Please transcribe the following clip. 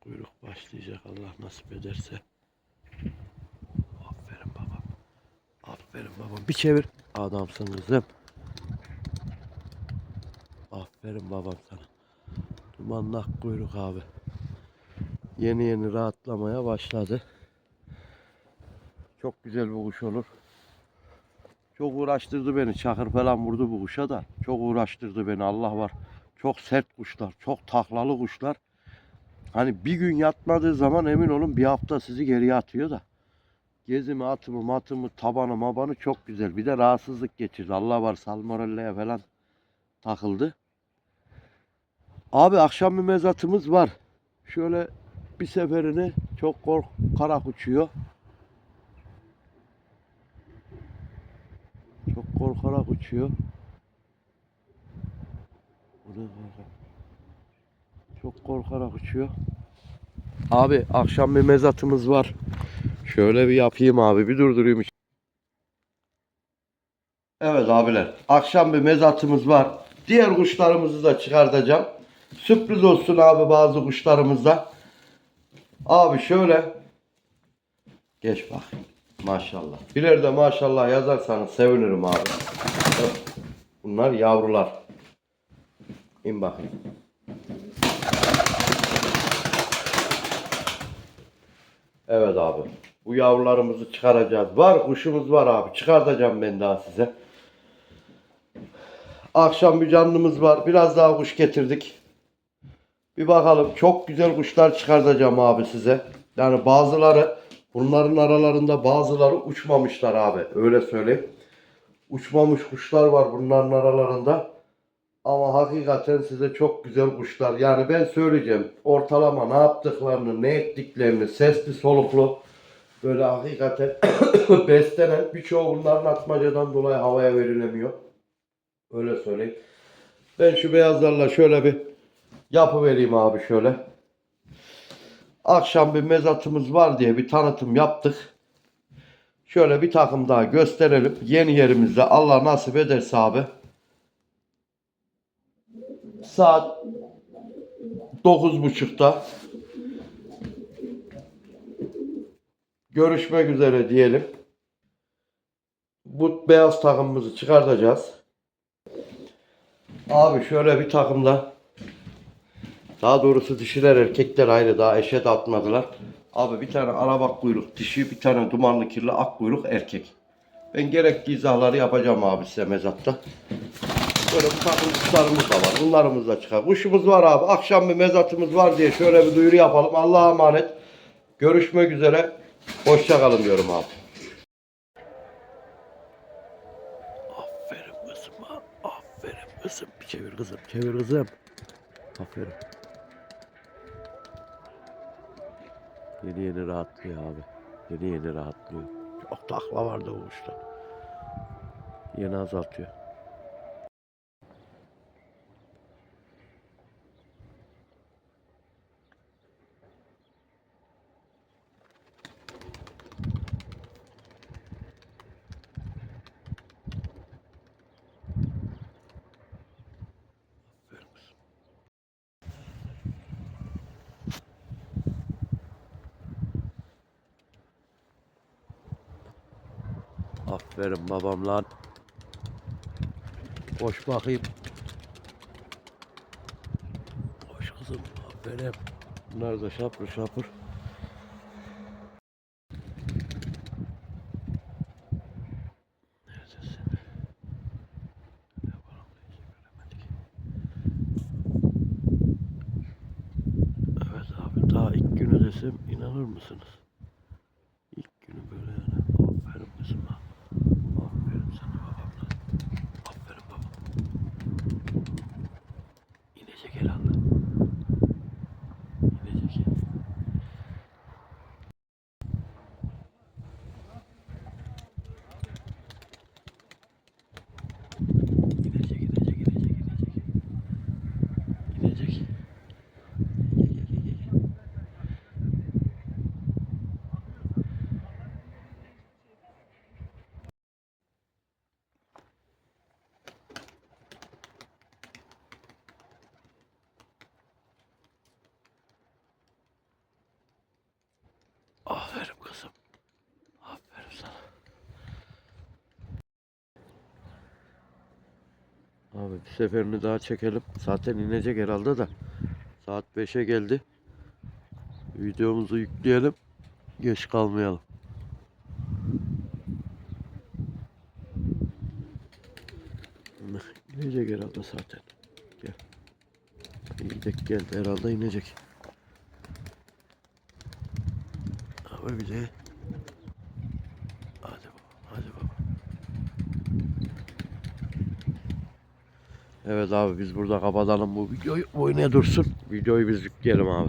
Kuyruk başlayacak Allah nasip ederse. Aferin babam. Aferin babam. Bir çevir. Adamsın kızım. Aferin babam sana. Dumanlak kuyruk abi. Yeni yeni rahatlamaya başladı. Çok güzel bir kuş olur. Çok uğraştırdı beni. Çakır falan vurdu bu kuşa da. Çok uğraştırdı beni. Allah var. Çok sert kuşlar. Çok taklalı kuşlar. Hani bir gün yatmadığı zaman emin olun bir hafta sizi geriye atıyor da. Gezimi, atımı, matımı, tabanı, mabanı çok güzel. Bir de rahatsızlık geçirdi. Allah var salmonella'ya falan takıldı. Abi akşam bir mezatımız var. Şöyle bir seferini çok korkarak uçuyor. Çok korkarak uçuyor. Bu ne? Çok korkarak uçuyor. Abi akşam bir mezatımız var. Şöyle bir yapayım abi. Bir durdurayım. Evet abiler. Akşam bir mezatımız var. Diğer kuşlarımızı da çıkartacağım. Sürpriz olsun abi bazı kuşlarımızda. Abi şöyle. Geç bak. Maşallah. Birer de maşallah yazarsanız sevinirim abi. Bunlar yavrular. İn bakayım. Evet abi. Bu yavrularımızı çıkaracağız. Var kuşumuz var abi. Çıkartacağım ben daha size. Akşam bir canlımız var. Biraz daha kuş getirdik. Bir bakalım. Çok güzel kuşlar çıkartacağım abi size. Yani bazıları bunların aralarında bazıları uçmamışlar abi. Öyle söyleyeyim. Uçmamış kuşlar var bunların aralarında. Ama hakikaten size çok güzel kuşlar. Yani ben söyleyeceğim. Ortalama ne yaptıklarını, ne ettiklerini, sesli soluklu böyle hakikaten beslenen birçoğu bunların atmacadan dolayı havaya verilemiyor. Öyle söyleyeyim. Ben şu beyazlarla şöyle bir yapı vereyim abi şöyle. Akşam bir mezatımız var diye bir tanıtım yaptık. Şöyle bir takım daha gösterelim. Yeni yerimizde Allah nasip ederse abi. Saat 9.30'da görüşmek üzere diyelim. Bu beyaz takımımızı çıkartacağız. Abi şöyle bir takımda daha doğrusu dişiler erkekler ayrı daha eşe de atmadılar. Abi bir tane arabak kuyruk dişi bir tane dumanlı kirli ak kuyruk erkek. Ben gerekli izahları yapacağım abi size mezatta. Böyle takım kuşlarımız da var. Bunlarımız da çıkar. Kuşumuz var abi. Akşam bir mezatımız var diye şöyle bir duyuru yapalım. Allah'a emanet. Görüşmek üzere. Hoşça kalın diyorum abi. Aferin kızım. Aferin kızım. Çevir kızım. Çevir kızım. Aferin. Yeni yeni rahatlıyor abi. Yeni yeni rahatlıyor. Çok takla vardı o kuşta. Yeni azaltıyor. Aferin babam lan. Koş bakayım. Koş kızım. Aferin. Bunlar da şapır şapır. Evet abi daha ilk günü desem inanır mısınız? İlk günü böyle yani. Aferin kızım ha. Aferin sana babamla. Aferin babam. İnecek herhalde. İnecek. İnecek, inecek, inecek, inecek. İnecek. Gel, gel, gel, gel, gel. Abi bir seferini daha çekelim. Zaten inecek herhalde da. Saat 5'e geldi. Videomuzu yükleyelim. Geç kalmayalım. İnecek herhalde zaten. Gel. İnecek geldi herhalde inecek. Abi bir de. Hadi baba, hadi baba. Evet abi biz burada kapatalım bu videoyu. Oynaya dursun. Videoyu biz yükleyelim abi.